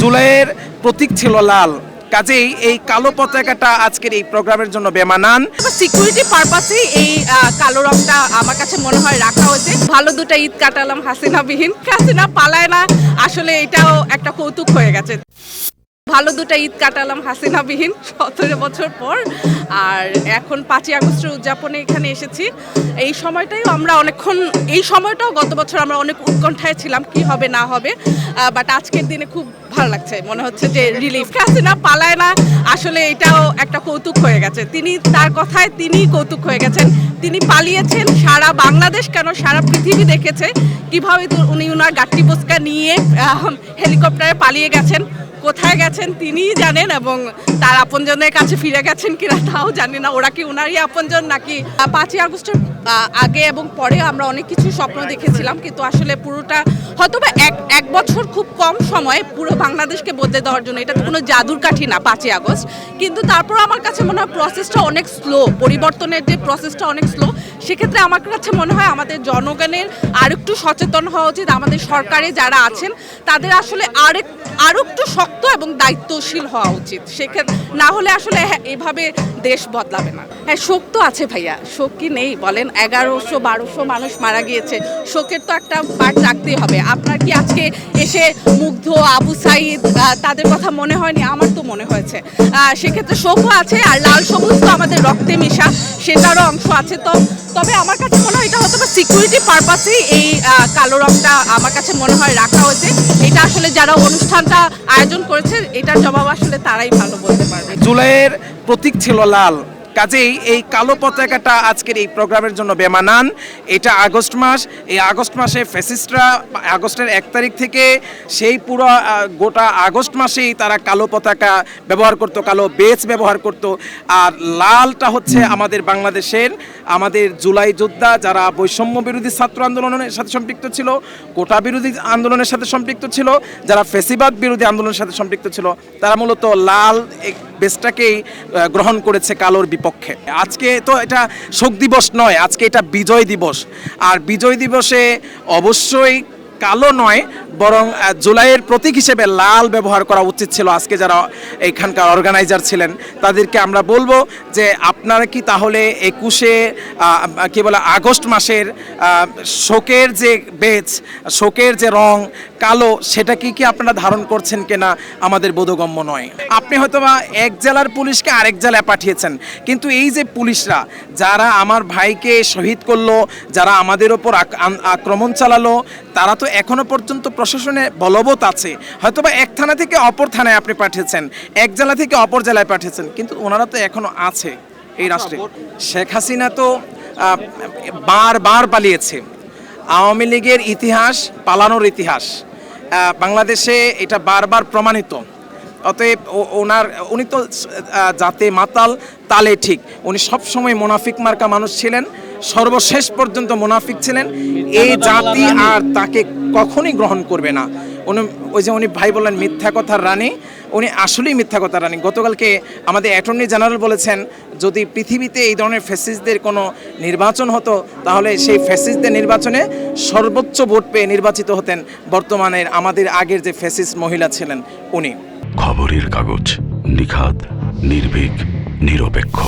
জুলাইয়ের প্রতীক ছিল লাল। কাজেই এই কালো পতাকাটা আজকের এই প্রোগ্রামের জন্য বেমানান। সিকিউরিটি পারপাসে এই কালো রংটা আমার কাছে মনে হয় রাখা হয়েছে ভালো দুটো ঈদ কাটালাম হাসিনা বিহীন হাসিনা পালায় না। আসলে এটাও একটা কৌতুক হয়ে গেছে। ভালো দুটো ঈদ কাটালাম হাসিনা বিহীন সতেরো বছর পর। আর এখন পাঁচই আগস্টের উদযাপনে এখানে এসেছি। এই সময়টাই আমরা অনেকক্ষণ, এই সময়টাও গত বছর আমরা অনেক উৎকণ্ঠায় ছিলাম, কি হবে, না হবে বাট আজকের দিনে খুব ভালো লাগছে। মনে হচ্ছে যে রিলিফ হাসিনা পালায় না, আসলে এটাও একটা কৌতুক হয়ে গেছে। তিনি তার কথায় তিনিই কৌতুক হয়ে গেছেন। তিনি পালিয়েছেন সারা বাংলাদেশ কেন? সারা পৃথিবী দেখেছে কীভাবে উনি উনার গাট্টি বস্কা নিয়ে হেলিকপ্টারে পালিয়ে গেছেন, কোথায় গেছেন? তিনিই জানেন এবং তার আপনজনের কাছে ফিরে গেছেন কিনা তাও জানি না। ওরা কি ওনারই আপনজন নাকি? পাঁচই আগস্টের আগে এবং পরে আমরা অনেক কিছু স্বপ্ন দেখেছিলাম কিন্তু আসলে পুরোটা হয়তো বা এক এক বছর খুব কম সময়ে পুরো বাংলাদেশকে বদলে দেওয়ার জন্য এটা তো কোনো জাদুর কাঠি না পাঁচই আগস্ট কিন্তু তারপর আমার কাছে মনে হয় প্রসেসটা অনেক স্লো পরিবর্তনের যে প্রসেসটা অনেক স্লো সেক্ষেত্রে আমার কাছে মনে হয় আমাদের জনগণের আরেকটু সচেতন হওয়া উচিত আমাদের সরকারে যারা আছেন তাদের আসলে আরেক আরও একটু শক্ত এবং দায়িত্বশীল হওয়া উচিত সেক্ষেত্রে না হলে আসলে হ্যাঁ, এভাবে দেশ বদলাবে না। হ্যাঁ শোক তো আছে ভাইয়া শোক কি নেই বলেন? এগারোশো, বারোশো মানুষ মারা গিয়েছে। শোকের তো একটা পার্ট রাখতেই হবে। আপনার কি আজকে এসে মুগ্ধ আবু সাইদ তাদের কথা মনে হয়নি? আমার তো মনে হয়েছে। সেক্ষেত্রে শোকও আছে আর লাল সবুজ তো আমাদের রক্তে মেশা, সেটারও অংশ আছে। তো, তবে আমার কাছে মনে হয় এটা হয়তো বা সিকিউরিটি পারপাসেই এই কালো রংটা আমার কাছে মনে হয় রাখা হয়েছে। এটা আসলে যারা অনুষ্ঠানটা আয়োজন করেছে, এটার জবাব আসলে তারাই ভালো বলতে পারবে। জুলাইয়ের প্রতীক ছিল লাল। কাজেই এই কালো পতাকাটা আজকের এই প্রোগ্রামের জন্য বেমানান। এটা আগস্ট মাস এই আগস্ট মাসে ফ্যাসিস্টরা আগস্টের এক তারিখ থেকে সেই পুরো গোটা আগস্ট মাসেই তারা কালো পতাকা ব্যবহার করত কালো বেচ ব্যবহার করত। আর লালটা হচ্ছে আমাদের বাংলাদেশের আমাদের জুলাই যোদ্ধা যারা বৈষম্য বিরোধী ছাত্র আন্দোলনের সাথে সম্পৃক্ত ছিল কোটা বিরোধী আন্দোলনের সাথে সম্পৃক্ত ছিল যারা ফেসিবাদ বিরোধী আন্দোলনের সাথে সম্পৃক্ত ছিল তারা মূলত লাল বেসটাকেই গ্রহণ করেছে কালোর বিপক্ষে। আজকে তো এটা শোক দিবস নয়, আজকে এটা বিজয় দিবস। আর বিজয় দিবসে অবশ্যই কালো নয় বরং জুলাইয়ের প্রতীক হিসেবে লাল ব্যবহার করা উচিত ছিল। আজকে যারা এখানকার অর্গানাইজার ছিলেন, তাদেরকে আমরা বলব যে, আপনারা কি তাহলে একুশে কি বলে, আগস্ট মাসের শোকের যে বেচ শোকের যে রং কালো, সেটা কি কি আপনারা ধারণ করছেন কিনা আমাদের বোধগম্য নয়। আপনি হয়তোবা এক জেলার পুলিশকে আরেক জেলায় পাঠিয়েছেন, কিন্তু এই যে পুলিশরা, যারা আমার ভাইকে শহীদ করল, যারা আমাদের ওপর আক্রমণ চালালো, তারা তো এখনও পর্যন্ত প্রশাসনে বলবৎ আছে। হয়তোবা এক থানা থেকে অপর থানায় আপনি পাঠিয়েছেন এক জেলা থেকে অপর জেলায় পাঠিয়েছেন কিন্তু ওনারা তো এখনও আছে এই রাষ্ট্রে। শেখ হাসিনা তো বারবার পালিয়েছে। আওয়ামী লীগের ইতিহাস পালানোর ইতিহাস। বাংলাদেশে এটা বারবার প্রমাণিত। অতএব ওনার উনি তো জাতে মাতাল তালে ঠিক। উনি সবসময় মোনাফিক মার্কা মানুষ ছিলেন সর্বশেষ পর্যন্ত মোনাফিক ছিলেন। এই জাতি আর তাকে কখনোই গ্রহণ করবে না। উনি, ওই যে উনি ভাই বললেন, মিথ্যা কথার রানী। উনি আসলেই মিথ্যা কথার রানী। গতকালকে আমাদের অ্যাটর্নি জেনারেল বলেছেন, যদি পৃথিবীতে এই ধরনের ফ্যাসিস্টদের কোনো নির্বাচন হতো, তাহলে সেই ফ্যাসিস্টদের নির্বাচনে সর্বোচ্চ ভোট পেয়ে নির্বাচিত হতেন বর্তমানের আমাদের আগের যে ফ্যাসিস্ট মহিলা ছিলেন উনি। খবরের কাগজ, নিখাদ, নির্ভীক, নিরপেক্ষ।